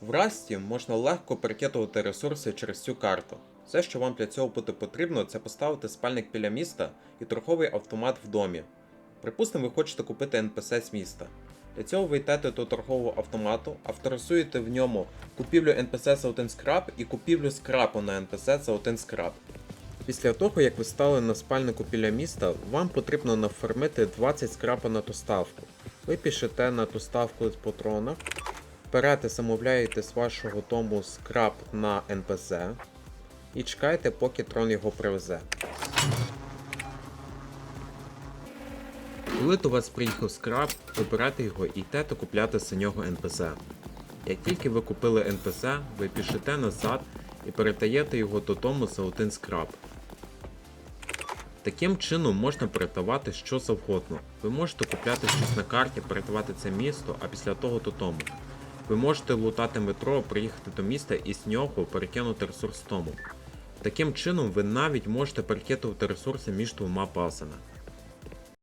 В Расті можна легко перекидувати ресурси через цю карту. Все, що вам для цього буде потрібно, це поставити спальник біля міста і торговий автомат в домі. Припустимо, ви хочете купити NPC з міста. Для цього ви йдете до торгового автомату, авторизуєте в ньому купівлю NPC за один скраб і купівлю скрапу на NPC за один скраб. Після того, як ви стали на спальнику біля міста, вам потрібно нафармити 20 скрапа на ту ставку. Ви пішете на ту ставку з патронах, берете, замовляєте з вашого дому скраб на NPC і чекаєте, поки трон його привезе. Коли до вас приїхав скраб, ви берете його і йдете купляти за нього NPC. Як тільки ви купили NPC, ви пішете назад і передаєте його додому за один скраб. Таким чином можна передавати що завгодно. Ви можете купляти щось на карті, передавати це місто, а після того додому. Ви можете лутати метро, приїхати до міста і з нього перекинути ресурс тому. Таким чином ви навіть можете перекидувати ресурси між двома базами.